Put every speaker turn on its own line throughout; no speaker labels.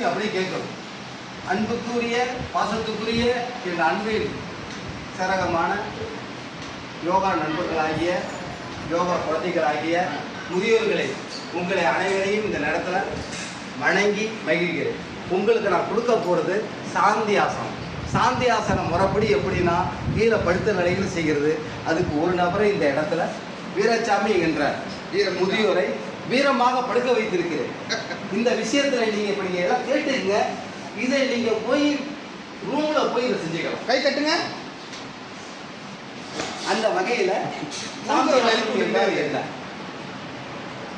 எல்லாத்தையும் அப்படியே கேட்கணும். அன்புக்குரிய பாசத்துக்குரிய என் அன்பில் சரகமான யோகா நண்பர்களாகிய யோகா குழந்தைகளாகிய முதியோர்களை உங்களை அனைவரையும் இந்த நேரத்தில் வணங்கி மகிழ்கிறேன். உங்களுக்கு நான் கொடுக்க போகிறது சாந்தி ஆசனம். சாந்தி ஆசனம் முறைப்படி எப்படின்னா கீழே படுத்த நிலையில் செய்கிறது. அதுக்கு ஒரு நபரை இந்த இடத்துல வீரசாமி என்ற வீர முதியோரை வீரமாக படுக்க வைத்திருக்கிறேன். இந்த விஷயத்துல நீங்க இப்ப நீங்க எல்லாம் கேட்டுங்க இதை நீங்க போய் ரூம்ல போய் இதை செஞ்சுக்கலாம்.
கை தட்டுங்க
அந்த வகையில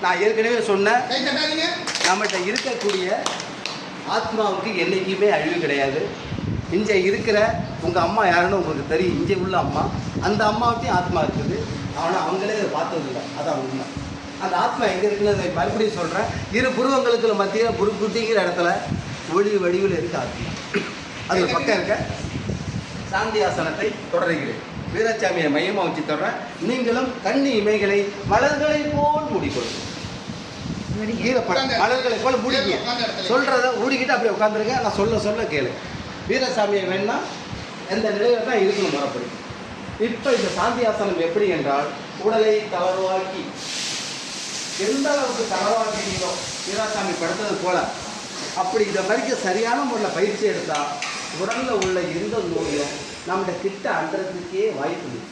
நான் ஏற்கனவே சொன்னேன் நம்மகிட்ட இருக்கக்கூடிய ஆத்மாவுக்கு என்றைக்குமே அழிவு கிடையாது. இங்கே இருக்கிற உங்கள் அம்மா யாருன்னு உங்களுக்கு தெரியும். இங்கே உள்ள அம்மா. அந்த அம்மாவட்டையும் ஆத்மா இருக்குது. ஆனால் அவங்களே அதை பார்த்ததில்லை. அதான் உண்மை. அந்த ஆத்மா எங்கே இருக்குன்னு அதை மறுபடியும் சொல்கிறேன் இரு புருவங்களுக்கு மத்தியில் புருக்குட்டிங்கிற இடத்துல ஒளி வடிவில் இருக்கு ஆத்மா. அது பக்கம் இருக்க. சாந்தி ஆசனத்தை தொடர்கிறேன். வீரசாமியை மையமாக வச்சு தொடர்றேன் நீங்களும் கண்ணி இமைகளை மலர்களை போல் ஈரப்பட மலர்களை போல மூடிக்க. சொல்றத மூடிக்கிட்டு அப்படியே உட்காந்துருங்க நான் சொல்ல சொல்ல கேளு. வீரசாமியை வேணா எந்த நிலையில தான் இருக்கணும் முறைப்படி. இப்போ இந்த சாந்தி ஆசனம் எப்படி என்றால் உடலை தளர்வாக்கி எந்த அளவுக்கு தளர்வாக்கினீங்களோ வீராசாமி படுத்தது போல. அப்படி இதை வரைக்கும் சரியான முறையில் பயிற்சி எடுத்தால் உடலில் உள்ள எந்த நோயும் நம்மகிட்ட கிட்ட அன்றதுக்கே வாய்ப்பு இல்லை.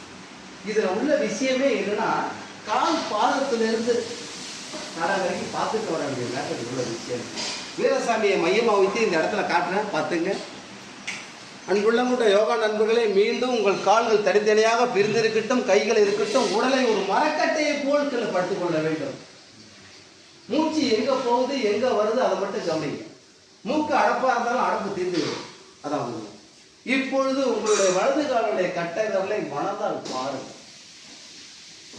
இதில் உள்ள விஷயமே என்னன்னா கால் பாதத்திலிருந்து தலை வரைக்கும் பார்த்துட்டு வர வேண்டிய நேரத்தில் உள்ள விஷயம். வீரசாமியை மையமாக வைத்து இந்த இடத்துல காட்டுறேன் பார்த்துங்க. அன்புள்ள கூட யோகா நண்பர்களே மீண்டும் உங்கள் கால்கள் தனித்தனியாக பிரிந்திருக்கட்டும் கைகள் இருக்கட்டும் உடலை ஒரு மரக்கட்டையை போல் கீழே படுத்துக்கொள்ள வேண்டும். மூச்சு எங்க போகுது எங்க வருது அதை மட்டும் கவனிங்க. மூக்கு அடப்பா இருந்தாலும் அடப்பு தீர்ந்து அதான் உண்மை. இப்பொழுது உங்களுடைய வலது காலுடைய கட்டை விரலை மனதால் பாருங்க.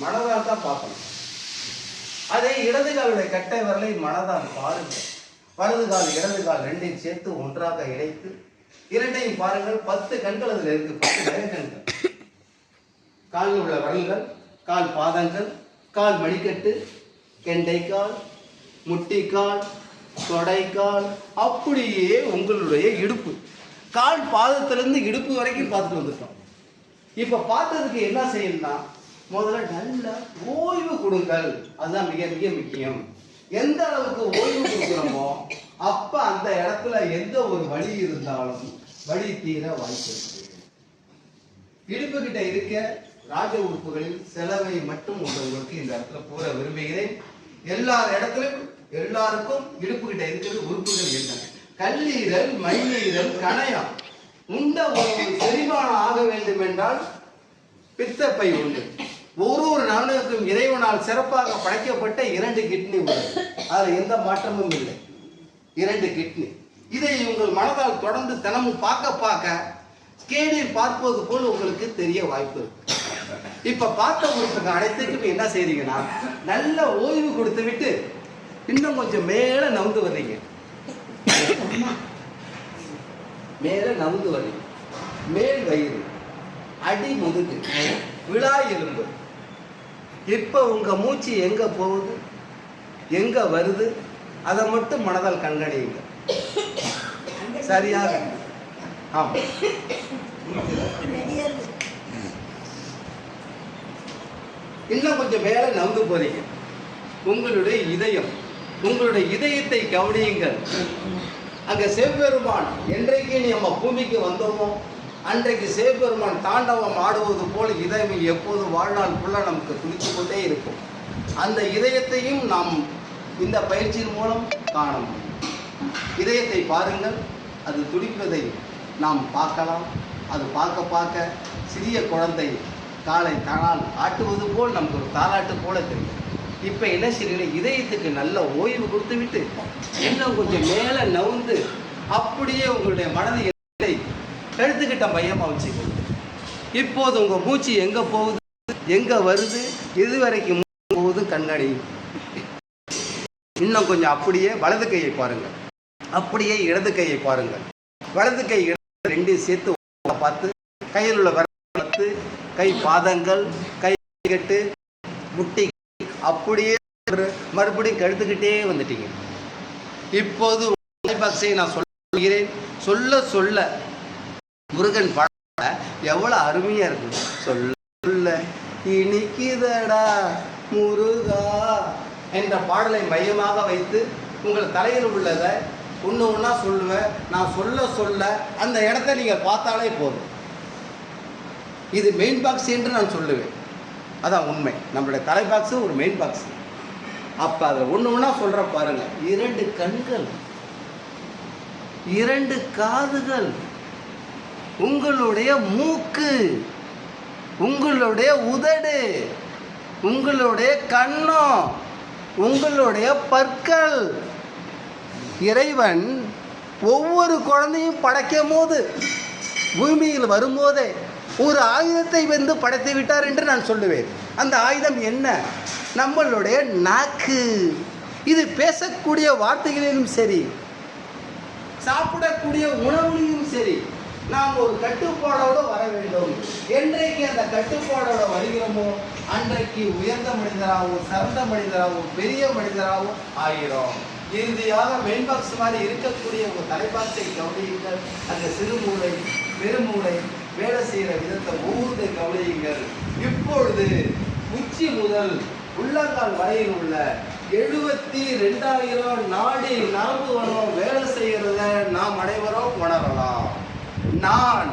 மனதால் தான் பார்க்கணும். அதே இடது காலுடைய கட்டை விரலை மனதால் பாருங்கள் வலது கால் இடது கால் ரெண்டையும் சேர்த்து ஒன்றாக இணைத்து இரண்டையும் பாருங்கள். பத்து கண்கள் அதில் இருக்கு. பத்து கண்கள். காலில் உள்ள விரல்கள் கால் பாதங்கள் கால் மணிக்கட்டு கெண்டைக்கால் முட்டிக்கால் தொடைக்கால் அப்படியே உங்களுடைய இடுப்பு. கால் பாதத்திலேருந்து இடுப்பு வரைக்கும் பார்த்துட்டு வந்துட்டோம் இப்போ பார்த்ததுக்கு என்ன செய்யணும்னா முதல்ல நல்ல ஓய்வு கொடுங்கள். அதுதான் மிக மிக முக்கியம். எந்த அளவுக்கு ஓய்வு கொடுக்குறோமோ அப்போ அந்த இடத்துல எந்த ஒரு வழி இருந்தாலும் வழி தீர வாய்ப்பு இருக்கு. இடுப்பு கிட்ட இருக்க ராஜ உறுப்புகளில் செலவை மட்டும் உங்களுக்கு இந்த இடத்துல கூற விரும்புகிறேன். எல்லா இடத்துலையும் எல்லாருக்கும் இடுப்பு கிட்ட இருக்கிறது உறுப்புகள் என்ன? கல்லீரல் மைநீரல் கணையம். உண்ட உணவு செரிமானம் ஆக வேண்டும் என்றால் பித்தப்பை உண்டு. ஒரு ஒரு இறைவனால் சிறப்பாக படைக்கப்பட்ட இரண்டு கிட்னி உண்டு. அதில் எந்த மாற்றமும் இல்லை. இரண்டு கிட்னி. இதை உங்கள் மனதால் தொடர்ந்து தினமும் பார்க்க பார்க்க ஸ்கேனில் பார்ப்பது போல் உங்களுக்கு தெரிய வாய்ப்பு இருக்கு. இப்ப பார்த்த உறுப்புக்கு அனைத்துக்கும் என்ன செய்றீங்கன்னா நல்ல ஓய்வு கொடுத்து விட்டு இன்னும் கொஞ்சம் மேல நவுந்து வர்றீங்க. மேல நவுந்து வர்றீங்க. மேல் வயிறு அடி முதுகு விழா எலும்பு. இப்ப உங்க மூச்சு எங்க போகுது? எங்க வருது? அதை மட்டும் மனதால் கண்காணியுங்க. சரியாக. ஆமாம் இன்னும் கொஞ்சம் மேல நவுந்து போறீங்க. உங்களுடைய இதயம். உங்களுடைய இதயத்தை கவனியுங்கள். அங்க சிவபெருமான் என்றைக்கு நம்ம பூமிக்கு வந்தோமோ அன்றைக்கு சிவபெருமான் தாண்டவம் ஆடுவது போல் இதயம் எப்போது வாழ்நாள் ஃபுல்லாக நமக்கு துடித்து கொண்டே இருக்கும். அந்த இதயத்தையும் நாம் இந்த பயிற்சியின் மூலம் காண முடியும். இதயத்தை பாருங்கள் அது துடிப்பதை நாம் பார்க்கலாம். அது பார்க்க பார்க்க சிறிய குழந்தை காலை தானால் ஆட்டுவது போல் நமக்கு ஒரு தாலாட்டு போல தெரியும். இப்போ என்ன செய்றீங்க? இதயத்துக்கு நல்ல ஓய்வு கொடுத்து விட்டு இன்னும் கொஞ்சம் மேலே நவுந்து அப்படியே உங்களுடைய மனதை எல்லை மையமாக வச்சுக்கோங்க. இப்போது உங்கள் மூச்சு எங்கே போகுது? எங்கே வருது? இது வரைக்கும் போகுது கண்ணாடி. இன்னும் கொஞ்சம் அப்படியே வலது கையை பாருங்கள் அப்படியே இடது கையை பாருங்கள் வலது கை இடது ரெண்டையும் சேர்த்து பார்த்து கையில் உள்ள வர பார்த்து கை பாதங்கள் கை கட்டு முட்டி அப்படியே ஒரு மறுபடியும் கழுத்துக்கிட்டே வந்துட்டீங்க. இப்போது தலைபாக்ஸை நான் சொல்கிறேன். சொல்ல சொல்ல முருகன் பட எவ்வளோ அருமையாக இருக்கு. சொல்ல சொல்ல இனிக்குதடா முருகா என்ற பாடலை மையமாக வைத்து உங்கள் தலையில் உள்ளதை ஒன்று ஒன்றா சொல்லுவேன். நான் சொல்ல சொல்ல அந்த இடத்த நீங்கள் பார்த்தாலே போதும். இது மெயின் பாக்ஸ் என்று நான் சொல்லுவேன். அதான் உண்மை. நம்மளுடைய தலை பாக்ஸு ஒரு மெயின் பாக்ஸு அப்போ அதை ஒன்று ஒன்றா சொல்கிற பாருங்கள் இரண்டு கண்கள் இரண்டு காதுகள் உங்களுடைய மூக்கு உங்களுடைய உதடு உங்களுடைய கண்ணம் உங்களுடைய பற்கள். இறைவன் ஒவ்வொரு குழந்தையும் படைக்கும் போது பூமியில் வரும்போதே ஒரு ஆயுதத்தை வந்து படைத்து விட்டார் என்று நான் சொல்லுவேன். அந்த ஆயுதம் என்ன? நம்மளுடைய நாக்கு. இது பேசக்கூடிய வார்த்தைகளிலும் சரி சாப்பிடக்கூடிய உணவுலையும் சரி நாம் ஒரு கட்டுப்பாடோடு வர வேண்டும். என்றைக்கு அந்த கட்டுப்பாடோடு வருகிறோமோ அன்றைக்கு உயர்ந்த மனிதராகவும் சிறந்த மனிதராகவும் பெரிய மனிதராகவும் ஆகிறோம். இறுதியாக மென்பாக்ஸ் மாதிரி இருக்கக்கூடிய ஒரு தலைப்பாக்ஸை கவனியுங்கள். அந்த சிறுமூளை பெருமூளை வேலை செய்கிற விதத்தை ஒவ்வொரு கவனியுங்கள். இப்பொழுது உச்சி முதல் உள்ளங்கால் வரையில் உள்ள எழுபத்தி ரெண்டாயிரம் நாடி நரம்பு வரம் வேலை செய்கிறத நாம் அனைவரும் உணரலாம். நான்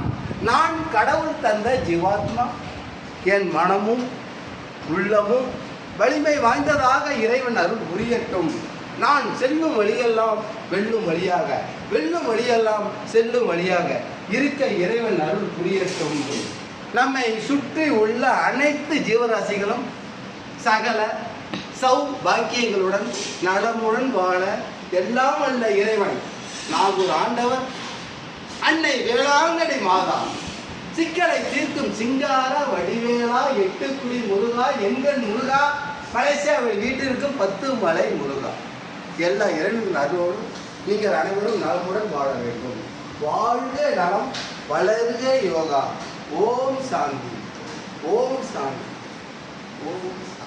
நான் கடவுள் தந்த ஜீவாத்மா. என் மனமும் உள்ளமும் வலிமை வாய்ந்ததாக இறைவன் அருள் புரியட்டும். நான் செல்லும் வழியெல்லாம் வெல்லும் வழியாக வெல்லும் வழியெல்லாம் செல்லும் வழியாக இருக்க இறைவன் அருள் புரியட்டும். நம்மை சுற்றி உள்ள அனைத்து ஜீவராசிகளும் சகல சௌ பாக்கியங்களுடன் நலமுடன் வாழ எல்லாம் அல்ல இறைவன். நாகூர் ஆண்டவர் அன்னை வேளாங்கடை மாதா. சிக்கலை தீர்க்கும் சிங்கார வடிவேலா எட்டுக்குடி முருகா எங்கள் முருகா மலேசியாவில் வீட்டிற்கும் பத்து மலை முருகா. எல்லா இரண்டு அருளோடும் நீங்கள் அனைவரும் நலமுடன் வாழ வேண்டும். வாழ்க நலம் வளர்க யோகா. ஓம் சாந்தி. ஓம் சாந்தி. ஓம் சாந்தி